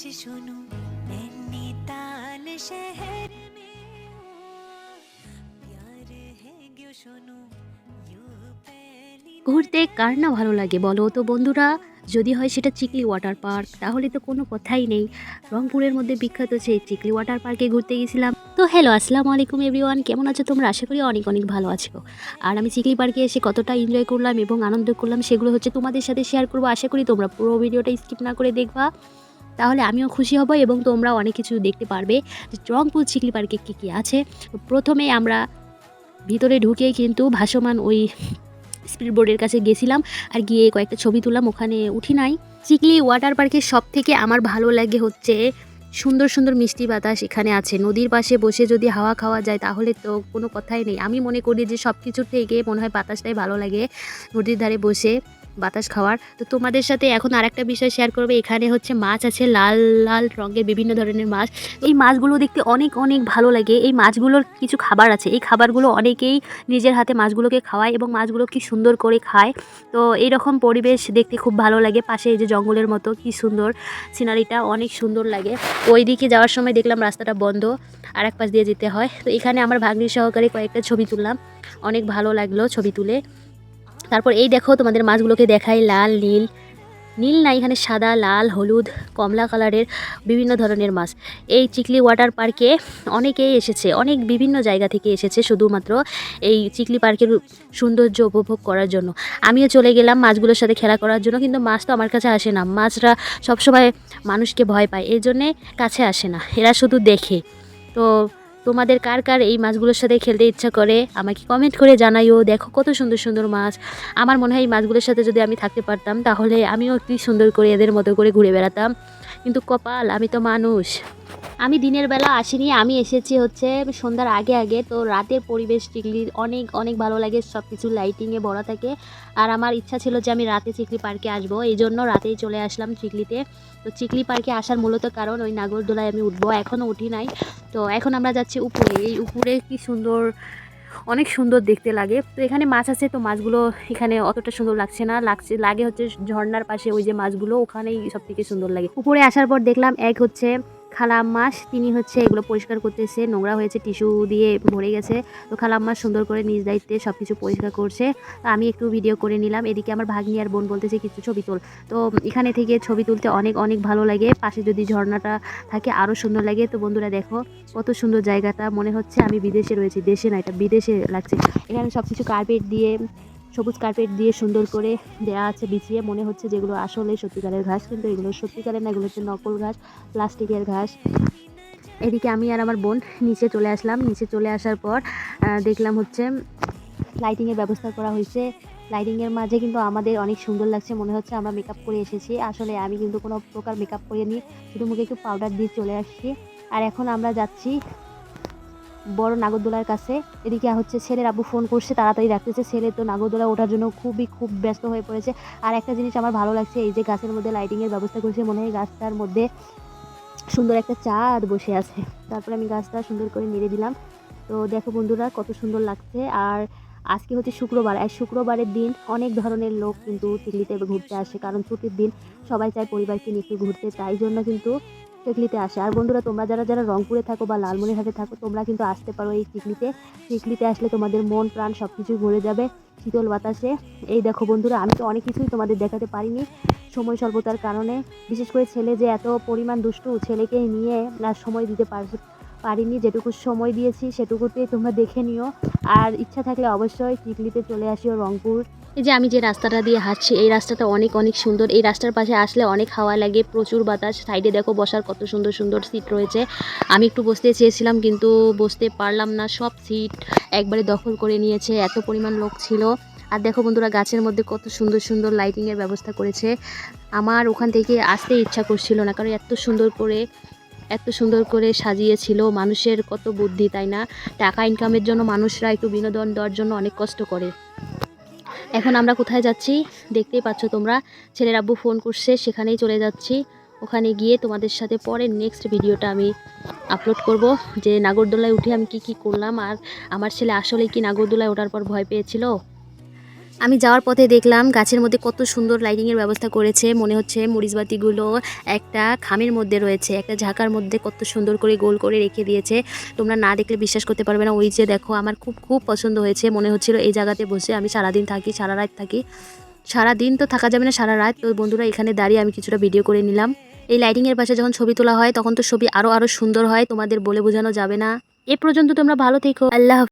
आज सुनो नैनीताल शहर में प्यार है क्यों सुनो यूं पहली ঘুরতে কার না ভালো লাগে বলো তো বন্ধুরা যদি হয় সেটা চিকলি ওয়াটার পার্ক তাহলে তো কোনো কথাই নেই রংপুরের মধ্যে বিখ্যাত সেই চিকলি ওয়াটার পার্কে ঘুরতে গেছিলাম তো হ্যালো আসসালামু আলাইকুম এভরিওয়ান কেমন আছো তোমরা আশা করি অনেক অনেক ভালো আছো আর আমি চিকলি পার্কে এসে কতটা এনজয় করলাম এবং আনন্দ করলাম সেগুলো হচ্ছে তোমাদের সাথে শেয়ার করবো আশা করি তোমরা পুরো ভিডিওটা স্কিপ না করে দেখবা তাহলে আমিও খুশি হব এবং তোমরা অনেক কিছু দেখতে পারবে যে রংপুর চিকলি পার্কে কী কী আছে। প্রথমে আমরা ভিতরে ঢুকেই কিন্তু ভাসমান ওই স্পিড বোর্ডের কাছে গেছিলাম আর গিয়ে কয়েকটা ছবি তুললাম, ওখানে উঠি নাই। চিকলি ওয়াটার পার্কের সব থেকে আমার ভালো লাগে হচ্ছে সুন্দর সুন্দর মিষ্টি বাতাস এখানে আছে। নদীর পাশে বসে যদি হাওয়া খাওয়া যায় তাহলে তো কোনো কথাই নেই। আমি মনে করি যে সব কিছুর থেকে মনে হয় বাতাসটাই ভালো লাগে নদীর ধারে বসে। বাতাস খাওয়ার। তো তোমাদের সাথে এখন আরেকটা বিষয় শেয়ার করবে। এখানে হচ্ছে মাছ আছে, লাল লাল রঙের বিভিন্ন ধরনের মাছ। এই মাছগুলো দেখতে অনেক অনেক ভালো লাগে। এই মাছগুলোর কিছু খাবার আছে। এই খাবারগুলো অনেকেই নিজের হাতে মাছগুলোকে খাওয়ায় এবং মাছগুলো কি সুন্দর করে খায়। তো এই রকম পরিবেশ দেখতে খুব ভালো লাগে। পাশে এই যে জঙ্গলের মতো, কি সুন্দর সিনারিটা অনেক সুন্দর লাগে। ওই দিকে যাওয়ার সময় দেখলাম রাস্তাটা বন্ধ আর এক পাশ দিয়ে যেতে হয়। তো এখানে আমার ভাগ্নি সহকারে কয়েকটা ছবি তুললাম। অনেক ভালো লাগল ছবি তুলে। তারপর এই দেখো তোমাদের মাছগুলোকে দেখাই, লাল, নীল। নীল না, এখানে সাদা, লাল, হলুদ, কমলা কালারের বিভিন্ন ধরনের মাছ। এই চিকলি ওয়াটার পার্কে অনেকেই এসেছে, অনেক বিভিন্ন জায়গা থেকে এসেছে শুধুমাত্র এই চিকলি পার্কের সৌন্দর্য উপভোগ করার জন্য। আমিও চলে গেলাম মাছগুলোর সাথে খেলা করার জন্য, কিন্তু মাছ তো আমার কাছে আসে না। মাছরা সবসময় মানুষকে ভয় পায় এই জন্যে কাছে আসে না, এরা শুধু দেখে। তো তোমাদের কার কার এই মাছগুলোর সাথে খেলতে ইচ্ছা করে? আমাকে কমেন্ট করে জানাইও। দেখো কত সুন্দর সুন্দর মাছ। আমার মনে হয় এই মাছগুলোর সাথে যদি আমি থাকতে পারতাম, তাহলে আমিও কি সুন্দর করে এদের মতো করে ঘুরে বেড়াতাম। কিন্তু কপাল, আমি তো মানুষ। আমি দিনের বেলা আসিনি, আমি এসেছি হচ্ছে সন্ধ্যার আগে আগে। তো রাতের পরিবেশ চিকলির অনেক অনেক ভালো লাগে সব কিছু লাইটিংয়ে ভরা থাকে। আর আমার ইচ্ছা ছিল যে আমি রাতে চিকলি পার্কে আসব এই জন্য রাতেই চলে আসলাম চিকলিতে। তো চিকলি পার্কে আসার মূলত কারণ ওই নাগরদোলায় আমি উঠবো এখনও উঠি নাই। তো এখন আমরা যাচ্ছি উপরে, এই উপরে কি সুন্দর, অনেক সুন্দর দেখতে লাগে। তো এখানে মাছ আছে, তো মাছগুলো এখানে অতটা সুন্দর লাগছে না, লাগছে, লাগে হচ্ছে ঝর্নার পাশে ওই যে মাছগুলো, ওখানেই সব থেকে সুন্দর লাগে। উপরে আসার পর দেখলাম এক হচ্ছে খালাম মাস তিনি হচ্ছে এগুলো পরিষ্কার করতেছে, নোংরা হয়েছে, টিস্যু দিয়ে ভরে গেছে। তো খালাম মাস সুন্দর করে নিজ দায়িত্বে সব কিছু পরিষ্কার করছে। আমি একটু ভিডিও করে নিলাম। এদিকে আমার ভাগ্নি আর বোন বলতেছে কিছু ছবি তোল। তো এখানে থেকে ছবি তুলতে অনেক অনেক ভালো লাগে। পাশে যদি ঝর্ণাটা থাকে আরও সুন্দর লাগে। তো বন্ধুরা দেখো কত সুন্দর জায়গাটা। মনে হচ্ছে আমি বিদেশে রয়েছি। দেশে না এটা বিদেশে লাগছে। এখানে সব কিছু কার্পেট দিয়ে সবুজ কার্পেট দিয়ে সুন্দর করে দেওয়া আছে বিছিয়ে। মনে হচ্ছে যেগুলো আসলে সত্যিকারের ঘাস, কিন্তু এগুলো সত্যিকারের না, এগুলো হচ্ছে নকল ঘাস, প্লাস্টিকের ঘাস। এদিকে আমি আর আমার বোন নিচে চলে আসলাম। নিচে চলে আসার পর দেখলাম হচ্ছে লাইটিংয়ের ব্যবস্থা করা হয়েছে। লাইটিংয়ের মাঝে কিন্তু আমাদের অনেক সুন্দর লাগছে। মনে হচ্ছে আমরা মেকআপ করে এসেছি। আসলে আমি কিন্তু কোনো প্রকার মেকআপ করে নিই শুধু মুখে একটু পাউডার দিয়ে চলে আসছি। আর এখন আমরা যাচ্ছি বড় নাগরদোলার কাছে। এদিকে হচ্ছে ছেলের আব্বু ফোন করছে, তাড়াতাড়ি রাখতেছে। ছেলে তো নাগরদোলা ওঠার জন্য খুবই খুব ব্যস্ত হয়ে পড়েছে। আর একটা জিনিস আমার ভালো লাগছে, এই যে গাছের মধ্যে লাইটিংয়ের ব্যবস্থা করেছে, মনে হয় গাছটার মধ্যে সুন্দর একটা চাঁদ বসে আছে। তারপরে আমি গাছটা সুন্দর করে নেড়ে দিলাম। তো দেখো বন্ধুরা, কত সুন্দর লাগছে। আর আজকে হচ্ছে শুক্রবার, আর শুক্রবারের দিন অনেক ধরনের লোক কিন্তু টিকলিতে ঘুরতে আসে। কারণ ছুটির দিন সবাই চায় পরিবারকে নিয়ে ঘুরতে। তাই জন্য কিন্তু টিকলিতে আসে। আর বন্ধুরা, তোমরা যারা যারা রংপুরে থাকো বা লালমনিরহাটে থাকো, তোমরা কিন্তু আসতে পারো এই টিকলিতে চিকলিতে আসলে তোমাদের মন, প্রাণ সব কিছুই ভরে যাবে শীতল বাতাসে। এই দেখো বন্ধুরা, আমি তো অনেক কিছুই তোমাদের দেখাতে পারিনি সময় স্বল্পতার কারণে। বিশেষ করে ছেলে যে এত পরিমাণ দুষ্টু, ছেলেকে নিয়ে আর সময় দিতে পার পারিনি, যেটুকু সময় দিয়েছি সেটুকুতেই তোমরা দেখে নিও। আর ইচ্ছা থাকলে অবশ্যই টিকলিতে চলে আসিও রংপুর। এই যে আমি যে রাস্তাটা দিয়ে হাঁটছি, এই রাস্তাটা অনেক অনেক সুন্দর। এই রাস্তার পাশে আসলে অনেক হাওয়া লাগে, প্রচুর বাতাস। সাইডে দেখো বসার কত সুন্দর সুন্দর সিট রয়েছে। আমি একটু বসতে চেয়েছিলাম কিন্তু বসতে পারলাম না। সব সিট একবারে দখল করে নিয়েছে, এত পরিমাণ লোক ছিল। আর দেখো বন্ধুরা, গাছের মধ্যে কত সুন্দর সুন্দর লাইটিংয়ের ব্যবস্থা করেছে। আমার ওখান থেকে আসতে ইচ্ছা করছিল না, কারণ এত সুন্দর করে এত সুন্দর করে সাজিয়েছিল। মানুষের কত বুদ্ধি, তাই না? টাকা ইনকামের জন্য মানুষরা একটু বিনোদন দেওয়ার জন্য অনেক কষ্ট করে। এখন আমরা কোথায় যাচ্ছি? দেখতেই পাচ্ছ তোমরা। ছেলের আব্বু ফোন করছে, সেখানেই চলে যাচ্ছি। ওখানে গিয়ে তোমাদের সাথে পরে নেক্সট ভিডিওটা আমি আপলোড করব, যে নাগরদোলায় উঠে আমি কি কি করলাম, আর আমার ছেলে আসলে কি নাগরদোলায় ওঠার পর ভয় পেয়েছিল? আমি যাওয়ার পথে দেখলাম গাছের মধ্যে কত সুন্দর লাইটিংয়ের ব্যবস্থা করেছে। মনে হচ্ছে মরিচবাতিগুলো একটা খামের মধ্যে রয়েছে, একটা ঝাঁকার মধ্যে কত সুন্দর করে গোল করে রেখে দিয়েছে। তোমরা না দেখলে বিশ্বাস করতে পারবে না, ওই যে দেখো আমার খুব খুব পছন্দ হয়েছে। মনে হচ্ছিল এই জায়গাতে বসে আমি সারাদিন থাকি, সারা রাত থাকি। সারা দিন তো থাকা যাবে না সারা রাত। তো বন্ধুরা, এখানে দাঁড়িয়ে আমি কিছুটা ভিডিও করে নিলাম। এই লাইটিংয়ের পাশে যখন ছবি তোলা হয়, তখন তো ছবি আরও আরও সুন্দর হয়। তোমাদের বলে বোঝানো যাবে না। এ পর্যন্ত তোমরা ভালো থেকো। আল্লাহ।